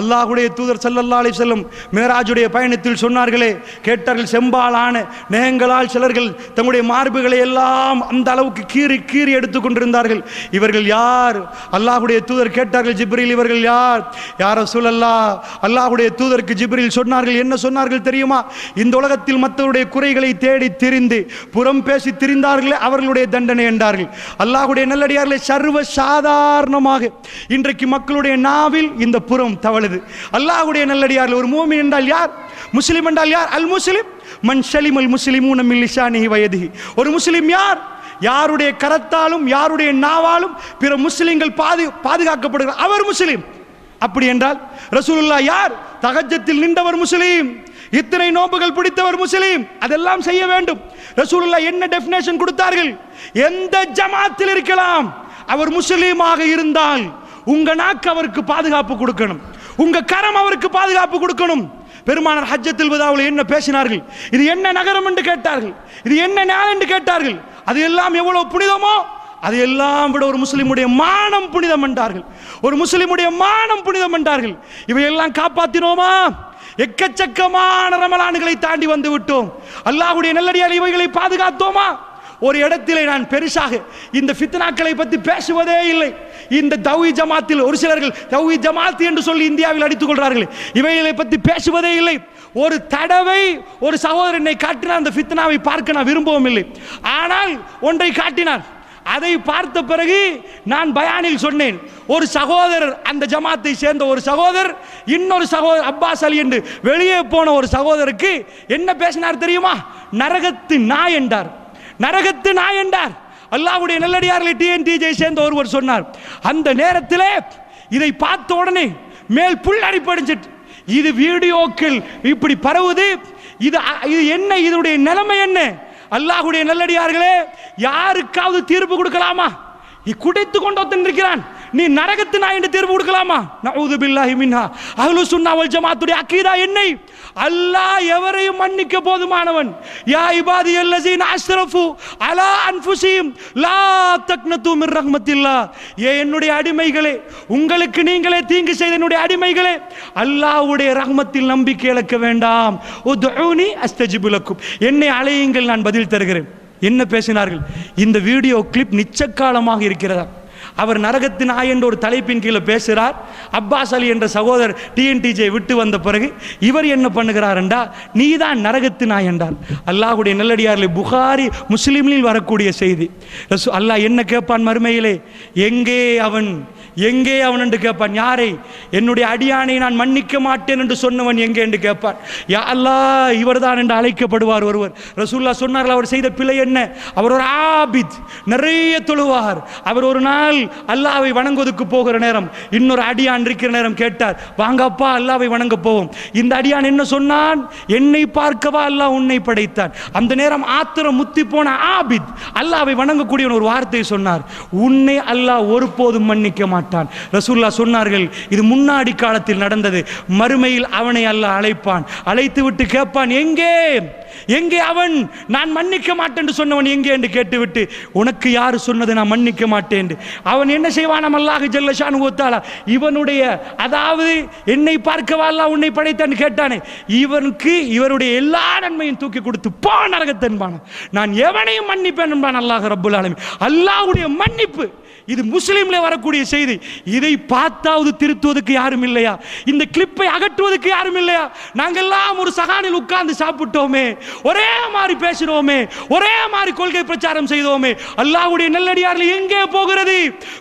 அல்லாஹுடைய தூதர் ஸல்லல்லாஹு செல்லும் மேராஜுடைய பயணத்தில் சொன்னார்களே கேட்டார்கள் செம்பாலான நேகங்களால் சிலர்கள் தங்களுடைய மார்புகளை எல்லாம் அந்த அளவுக்கு கீறி கீறி எடுத்து கொண்டிருந்தார்கள். இவர்கள் யார்? அல்லாஹுடைய தூதர் கேட்டார்கள் ஜிப்ரில் இவர்கள் யார்? யார சூழல்லா அல்லாஹுடைய தூதருக்கு ஜிப்ரில் சொன்னார்கள் என்ன சொன்னார்கள் தெரியுமா? இந்த உலகத்தில் மற்றவருடைய குறைகளை தேடி திரிந்து புறம் பேசி திரிந்தார்களே அவர்களுடைய தண்டனை என்றார்கள். அல்லாஹுடைய நல்லடியார்களே சர்வ சாதாரணமாக இன்றைக்கு மக்களுடைய நாவில் இந்த புறம் அவ்வளவு அல்லாஹுடைய நல்லடியார்கள் ஒரு மூமின் என்றால் யார்? முஸ்லிம் என்றால் யார்? அல் முஸ்லிம். மன் சலிம் அல் முஸ்லிமூன மின் லிசானிஹி ஒரு முஸ்லிம் யார்? யாருடைய கரத்தாலும் யாருடைய நாவாலும் பிற முஸ்லிம்கள் பாது பாதுகாக்கப்படுகிறார் அவர் முஸ்லிம். அப்படி என்றால் ரசூலுல்லா யார்? தகஜத்தில் நின்றவர் முஸ்லீம். இத்தனை நோன்புகள் பிடித்தவர் முஸ்லீம். அதெல்லாம் செய்ய வேண்டும். ரசூலுல்லா என்ன டெஃபினேஷன் கொடுத்தார்கள்? எந்த ஜமாத்தில் இருக்கலாம். அவர் முஸ்லீமாக இருந்தால் உங்க நாக்கு அவருக்கு பாதுகாப்பு கொடுக்கணும். உங்க கரம் அவருக்கு பாதுகாப்பு கொடுக்கணும். பெருமானார் ஹஜ்ஜத்தில் விதாவில் என்ன பேசினார்கள்? இது என்ன நகரம் என்று கேட்டார்கள்? இது என்ன நாள் என்று கேட்டார்கள்? அது எல்லாம் எவ்வளவு புனிதமோ அது எல்லாம் விட ஒரு முஸ்லிமுடைய மானம் புனிதம் என்றார்கள். ஒரு முஸ்லிமுடைய மானம் புனிதம் என்றார்கள். இவையெல்லாம் காப்பாத்தினோமா? எக்கச்சக்கமான ரமலான்களை தாண்டி வந்து விட்டோம். அல்லாஹ்வுடைய நல்லடியால் இவைகளை பாதுகாத்தோமா? ஒரு இடத்திலே நான் பெருசாக இந்த ஃபித்னாக்களை பற்றி பேசுவதே இல்லை. இந்த தௌஹி ஜமாத்தில் ஒரு சிலர்கள் தௌஹி ஜமாத் என்று சொல்லி இந்தியாவில் அடித்துக் கொள்றார்கள் இவைகளை பற்றி பேசுவதே இல்லை. ஒரு தடவை ஒரு சகோதரனை காட்டினார் அந்த ஃபித்னாவை பார்க்க நான் விரும்பவும் இல்லை. ஆனால் ஒன்றை காட்டினார் அதை பார்த்த பிறகு நான் பயானில் சொன்னேன். ஒரு சகோதரர் அந்த ஜமாத்தை சேர்ந்த ஒரு சகோதரர் இன்னொரு சகோதரர் அப்பாஸ் அலி என்று வெளியே போன ஒரு சகோதரருக்கு என்ன பேசினார் தெரியுமா? நரகத்து நாய் என்றார். நரகத்து நாய் என்றார். அல்லாவுடைய நல்லடியார்களை டிஎன்டிஜை சேர்ந்த ஒருவர் சொன்னார். அந்த நேரத்தில் இதை பார்த்த உடனே மேல் புல்லரி படிச்சிட்டு இது வீடியோக்கள் இப்படி பரவுது இது இது என்ன இதனுடைய நிலைமை என்ன? அல்லாஹுடைய நல்லடியார்களே யாருக்காவது தீர்ப்பு கொடுக்கலாமா? நீ குடைத்து கொண்டு ஒருத்தன் இருக்கிறான். நீ நரகத்து நான் என்று தீர்ப்பு கொடுக்கலாமா? நவுது பில்லாஹி மின்ஹா அஹ்லு சுன்னா வல் ஜமாத்துடைய அக்கீதா என்னை? அல்லாஹ் எவரையும் மன்னிக்க போதுமானவன். யா இபாதி அல்லஸீன அஸ்ரஃபு அலா அன்ஃபுஸிஹிம் லா தக்னது மிர் ரஹ்மத்தில்லா. ஏ என்னுடைய அடிமைகளே உங்களுக்கு நீங்களே தீங்கு செய்த என்னுடைய அடிமைகளே அல்லாஹ்வுடைய ரஹ்மத்தில் நம்பிக்கை இழக்க வேண்டாம். உத்ஊனி அஸ்தஜிபு லக்கும். என்னை அழையுங்கள் நான் பதில் தருகிறேன். என்ன பேசினார்கள்? இந்த வீடியோ கிளிப் நிச்சக்காலமாக இருக்கிறதா? அவர் நரகத்து நாய் என்ற ஒரு தலைப்பின் கீழே பேசுகிறார். அப்பாஸ் அலி என்ற சகோதரர் டிஎன்டிஜே விட்டு வந்த பிறகு இவர் என்ன பண்ணுகிறார் என்றா நீதான் நரகத்து நாய் என்றார். அல்லாஹுடைய நல்லடியாரில் புகாரி முஸ்லீம்களில் வரக்கூடிய செய்தி. அல்லாஹ் என்ன கேட்பான் மறுமையிலே? எங்கே அவன்? எங்கே அவன்? என்று கேட்பான். யாரை? என்னுடைய அடியானை நான் மன்னிக்க மாட்டேன் என்று சொன்னவன் எங்கே என்று கேட்பான். யா இவர் இவர்தான் என்று அழைக்கப்படுவார் ஒருவர். ரசூல்லா சொன்னார்கள் அவர் செய்த பிழை என்ன? அவர் ஒரு ஆபித். நிறைய தொழுவார். அவர் ஒரு நாள் அல்லாவை வணங்குவதற்கு போகிற நேரம். இன்னொரு அடியான் இருக்கிற நேரம் கேட்டார் வாங்கப்பா அல்லாவை வணங்க போவோம். இந்த அடியான் என்ன சொன்னான்? என்னை பார்க்கவா அல்லாஹ் உன்னை படைத்தான். அந்த நேரம் ஆத்திரம் முத்தி போன ஆபித் அல்லாவை வணங்கக்கூடிய ஒரு வார்த்தை சொன்னார் உன்னை அல்லாஹ் ஒருபோதும் மன்னிக்க மாட்டான். ரசூல்லா சொன்னார்கள் இது முன்னாடி காலத்தில் நடந்தது. மறுமையில் அவனை அல்லாஹ் அழைப்பான். அழைத்து விட்டு கேட்பான் எங்கே? எங்கே அவன்? நான் மன்னிக்க மாட்டேன் சொன்னவன் எங்கே என்று கேட்டுவிட்டு உனக்கு யார் சொன்னது நான் மன்னிக்க மாட்டேன்? அவன் என்ன செய்வான்? அல்லாஹ் ஜல்லஷான் ஓத்தாளா இவனுடைய அதாவது என்னை பார்க்க அல்லாஹ் உன்னை படைத்தான் கேட்டானே இவனுக்கு இவருடைய எல்லா நன்மையும் தூக்கி கொடுத்து போ நரகத்தன்பான நான் எவனையும் மன்னிப்பேன் என்பான் அல்லாஹ் ரப்புல் ஆலமி அல்லாஹ்வுடைய மன்னிப்பு இது முஸ்லீம்ல வரக்கூடிய செய்தி. இதை பார்த்தாவது திருத்துவதற்கு யாரும் இல்லையா? இந்த கிளிப்பை அகற்றுவதற்கு யாரும் இல்லையா? நாங்கெல்லாம் ஒரு சகானில் உட்கார்ந்து சாப்பிட்டோமே ஒரே மாதிரி பேசுகிறோமே ஒரே மாதிரி கொள்கை பிரச்சாரம் செய்தோமே. அல்லாஹ்வுடைய நல்லடியாரில் எங்கே போகிறது?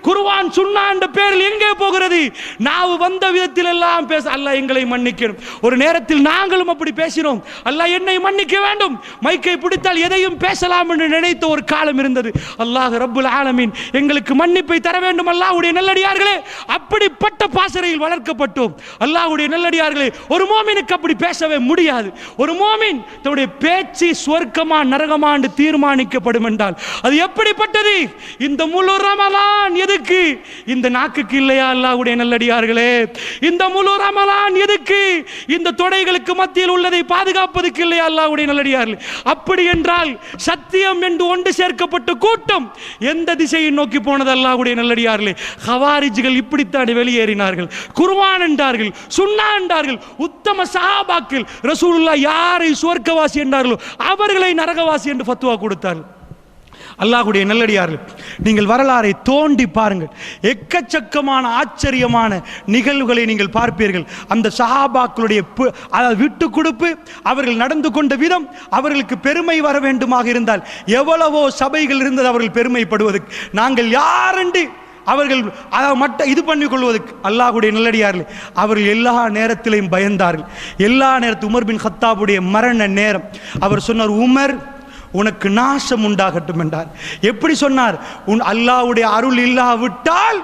குருவான் சுன்னா என்ற பேரில் எங்கே போகிறது? நாவு வந்த விதத்தில் எல்லாம் பேச அல்லாஹ் எங்களை மன்னிக்கணும். ஒரு நேரத்தில் நாங்களும் அப்படி பேசினோம். அல்லாஹ் என்னை மன்னிக்க வேண்டும். மைக்கை பிடித்தால் எதையும் பேசலாம் என்று நினைத்த ஒரு காலம் இருந்தது. அல்லாஹ் ரப்புல் ஆலமீன் எங்களுக்கு மன்னிப்பை தர வேண்டும். அல்லாஹ்வுடைய நல்லடியார்களே அப்படிப்பட்ட பாசறையில் வளர்க்கப்பட்டோம். அல்லாஹ்வுடைய நல்லடியார்களே ஒரு மோமினுக்கு அப்படி பேசவே முடியாது. ஒரு மோமின் தன்னுடைய பேச்சு சொர்க்கமா நரகமா என்று தீர்மானிக்கப்படும் என்றால் அது எப்படிப்பட்டது? இந்த முழு ரமலான் எதுக்கு? இந்த நாக்குக்கு இல்லையா அல்லாவுடைய நல்லடியார்களே? இந்த முழு ரமலான் எதுக்கு? இந்த தொடைகளுக்கு மத்தியில் உள்ளதை பாதுகாப்பதுக்கு இல்லையா அல்லாவுடைய நல்லடியார்களே? அப்படி என்றால் சத்தியம் என்று ஒன்று சேர்க்கப்பட்ட கூட்டம் எந்த திசையை நோக்கி போனது அல்லாவுடைய நல்லடியார்களே? ஹவாரிஜிகள் இப்படித்தான் வெளியேறினார்கள். குர்ஆன் என்றார்கள் சுண்ணா என்றார்கள் உத்தம சஹாபாக்கள் ரசூலுல்லா யாரை சுவர்க்கவாசி என்றார்களோ அவர்களை நரகவாசி என்று ஃபத்துவா கொடுத்தார்கள். அல்லாஹுடைய நல்லடியார்கள் நீங்கள் வரலாறை தோண்டி பாருங்கள். எக்கச்சக்கமான ஆச்சரியமான நிகழ்வுகளை நீங்கள் பார்ப்பீர்கள். அந்த சஹாபாக்களுடைய பு- அதாவது விட்டு கொடுப்பு அவர்கள் நடந்து கொண்ட விதம் அவர்களுக்கு பெருமை வர வேண்டுமாக இருந்தால் எவ்வளவோ சபைகள் இருந்தது அவர்கள் பெருமைப்படுவதற்கு. நாங்கள் யாரென்று அவர்கள் அதை மட்ட இது பண்ணி கொள்வதற்கு அல்லாஹுடைய நல்லடியார்கள் அவர்கள் எல்லா நேரத்திலையும் பயந்தார்கள். எல்லா நேரத்து உமர் பின் ஹத்தாபுடைய மரண நேரம். அவர் சொன்னார் உமர் உனக்கு நாசம் உண்டாகட்டும் என்றார். எப்படி சொன்னார்? உன் அல்லாஹ்வுடைய அருள் இல்லாவிட்டால்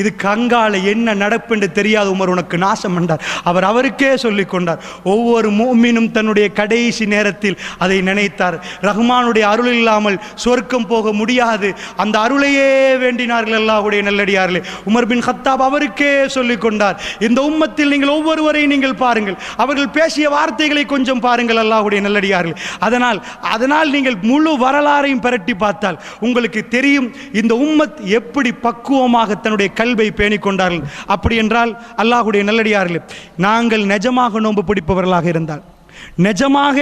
இது கங்கால என்ன நடப்பென்று தெரியாது உமர் உனக்கு நாசம் என்றார் அவர் அவருக்கே சொல்லிக் கொண்டார். ஒவ்வொரு மூமினும் தன்னுடைய கடைசி நேரத்தில் அதை நினைத்தார். ரஹ்மானுடைய அருள் இல்லாமல் சொர்க்கம் போக முடியாது. அந்த அருளையே வேண்டினார்கள் அல்லாஹுடைய நல்லடியார்களே. உமர் பின் ஹத்தாப் அவருக்கே சொல்லிக் கொண்டார். இந்த உம்மத்தில் நீங்கள் ஒவ்வொருவரையும் நீங்கள் பாருங்கள். அவர்கள் பேசிய வார்த்தைகளை கொஞ்சம் பாருங்கள் அல்லாஹுடைய நல்லடியார்கள். அதனால் அதனால் நீங்கள் முழு வரலாறையும் பரட்டி பார்த்தால் உங்களுக்கு தெரியும் இந்த உம்மத் எப்படி பக்குவமாக தன்னுடைய கல்வை பேணிக் கொண்டார்கள் அப்படி என்றால் அல்லாஹுடைய நல்லடியார்கள் நாங்கள் நிஜமாக நோன்பு பிடிப்பவர்களாக இருந்தால். நிஜமாக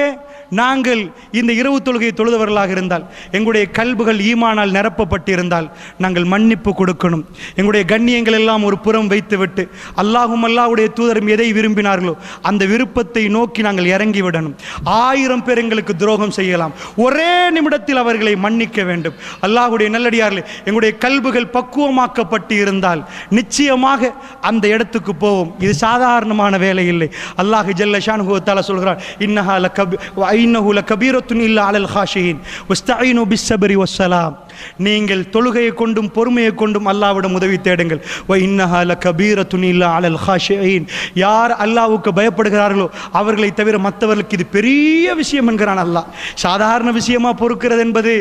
நாங்கள் இந்த இரவு தொழுகையை தொழுதவர்களாக இருந்தால் எங்களுடைய கல்புகள் ஈமானால் நிரப்பப்பட்டிருந்தால் நாங்கள் மன்னிப்பு கொடுக்கணும். எங்களுடைய கண்ணியங்கள் எல்லாம் ஒரு புறம் வைத்துவிட்டு அல்லாஹும் அல்லாவுடைய தூதரும் எதை விரும்பினார்களோ அந்த விருப்பத்தை நோக்கி நாங்கள் இறங்கி விடணும். ஆயிரம் பேர் எங்களுக்கு துரோகம் செய்யலாம். ஒரே நிமிடத்தில் அவர்களை மன்னிக்க வேண்டும். அல்லாஹுடைய நல்லடியார்களே எங்களுடைய கல்புகள் பக்குவமாக்கப்பட்டு இருந்தால் நிச்சயமாக அந்த இடத்துக்கு போவோம். இது சாதாரணமான வேலை இல்லை. அல்லாஹ் ஜல்லஷான் ஷானுகுவத்தால சொல்கிறார் இன்னஹா லகபி வைன்னஹு லகபீரத்துன் இல்லா அலல் ஹாஷியின் வஸ்தஈனு பிஸ்ஸபரி வஸ்ஸலாம் நீங்கள் தொழுகையை கொண்டும் பொறுமையை கொண்டும் அல்லாவிடம் உதவி தேடுங்கள் வ இன்னஹா லகபீரத்துன் இல்லா அலல் ஹாஷியின் யார் அல்லாவுக்கு பயப்படுகிறார்களோ அவர்களை தவிர மற்றவர்களுக்கு இது பெரிய விஷயம் என்கிறான் அல்லாஹ் சாதாரண விஷயமா பொறுக்கிறது என்பது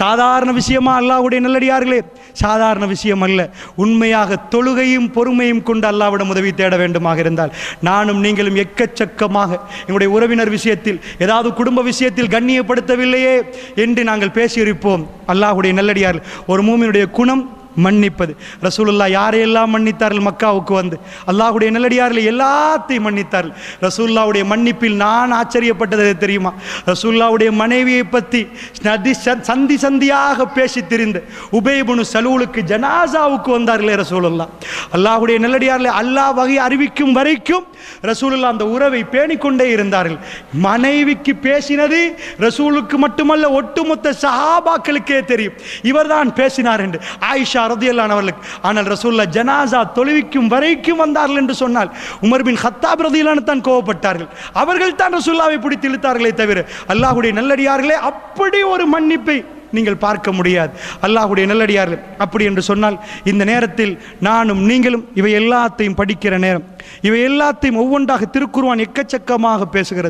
சாதாரண விஷயமா அல்லாஹ்வுடைய நல்லடியார்களே சாதாரண விஷயம் அல்ல உண்மையாக தொழுகையும் பொறுமையும் கொண்டு அல்லாவிடம் உதவி தேட வேண்டுமாக இருந்தால் நானும் நீங்களும் எக்கச்சக்கமாக எங்களுடைய உறவினர் விஷயத்தில் ஏதாவது குடும்ப விஷயத்தில் கண்ணியப்படுத்தவில்லையே என்று நாங்கள் பேசியிருப்போம். அல்லாஹுடைய நல்லடியார் ஒரு மூமியினுடைய குணம் மன்னிப்பது. ரசூலுல்லா யாரையெல்லாம் மன்னித்தார்கள்? மக்காவுக்கு வந்து. அல்லாஹுடைய நல்லடியார்கள் எல்லாத்தையும் மன்னித்தார்கள். ரசூல்லாவுடைய மன்னிப்பில் நான் ஆச்சரியப்பட்டது தெரியுமா? ரசூல்லாவுடைய மனைவியை பற்றி நதி சந்தி சந்தியாக பேசி திரிந்த உபேபுனு சலூலுக்கு ஜனாசாவுக்கு வந்தார்களே ரசூலுல்லா அல்லாஹுடைய நல்லடியார்களை அல்லாஹ் வகை அறிவிக்கும் வரைக்கும் ரசூலுல்லா அந்த உறவை பேணிக்கொண்டே இருந்தார்கள். மனைவிக்கு பேசினது ரசூலுக்கு மட்டுமல்ல ஒட்டுமொத்த சஹாபாக்களுக்கே தெரியும். இவர்தான் பேசினார் என்று. ஆயிஷா ரதியல்லான் அவர்களுக்கு ஆனால் ரசூல்லா ஜனாசா தொழுவிக்கும் வரைக்கும் வந்தார்கள் என்று சொன்னால் உமர் பின் ஹத்தாப் ரதியல்லான் தான் கோவப்பட்டார்கள். அவர்கள் தான் ரசூல்லாவை பிடித்து இழுத்தார்களே தவிர அல்லாஹுடைய நல்லடியார்களே அப்படி ஒரு மன்னிப்பை நீங்கள் பார்க்க முடியாது. அல்லாஹுடைய நல்லடியார்கள் அப்படி என்று சொன்னால் இந்த நேரத்தில் நானும் நீங்களும் இவை எல்லாத்தையும் படிக்கிற நேரம். இவை எல்லாத்தையும் ஒவ்வொன்றாக திருக்குருவான் எக்கச்சக்கமாக பேசுகிறது.